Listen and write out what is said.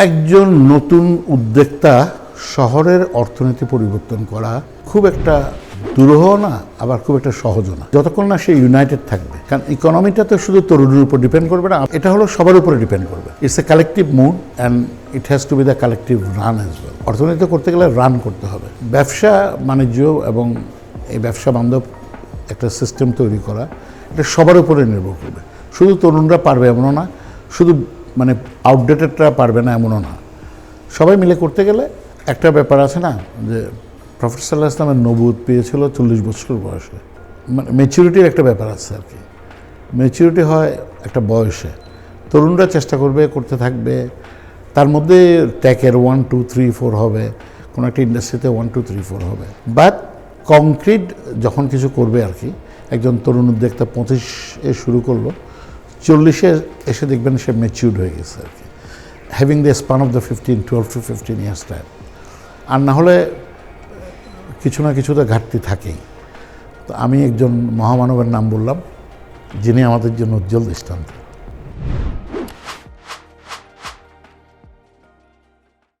একজন নতুন উদ্যোক্তা শহরের অর্থনীতি পরিবর্তন করা খুব একটা দুরূহ না, আবার খুব একটা সহজও না। যতক্ষণ না সে ইউনাইটেড থাকবে। কারণ ইকোনমিটা তো শুধু তরুণের উপর ডিপেন্ড করবে না, এটা হলো সবার উপরে ডিপেন্ড করবে। It's a collective mood and it has to be the collective run as well অর্থনীতি করতে গেলে রান করতে হবে। ব্যবসা, বাণিজ্য এবং এই ব্যবসা বান্ধব একটা সিস্টেম তৈরি করা, এটা সবার উপরে নির্ভর করবে। শুধু তরুণরা পারবে এমনও না, শুধু মানে আউটডেটেডরা পারবে না এমনও না। সবাই মিলে করতে গেলে একটা ব্যাপার আছে না, যে প্রফেসর সাল্লাহ ইসলামের নবুদ পেয়েছিল চল্লিশ বছর বয়সে। মানে মেচুরিটির একটা ব্যাপার আছে আর কি। মেচুরিটি হয় একটা বয়সে। তরুণরা চেষ্টা করবে, করতে থাকবে। তার মধ্যে ট্যাকের ওয়ান টু থ্রি ফোর হবে। কোনো একটা ইন্ডাস্ট্রিতে ওয়ান টু থ্রি ফোর হবে। বাট কংক্রিট যখন কিছু করবে আর কি, একজন তরুণ উদ্যোক্তা পঁচিশে শুরু করল চল্লিশে এসে দেখবেন সে ম্যাচিউর্ড হয়ে গেছে আর কি। Having the span of the fifteen twelve to fifteen years time আর না হলে কিছু না কিছু তো ঘাটতি থাকেই। তো আমি একজন মহামানবের নাম বললাম, যিনি আমাদের জন্য উজ্জ্বল দৃষ্টান্ত।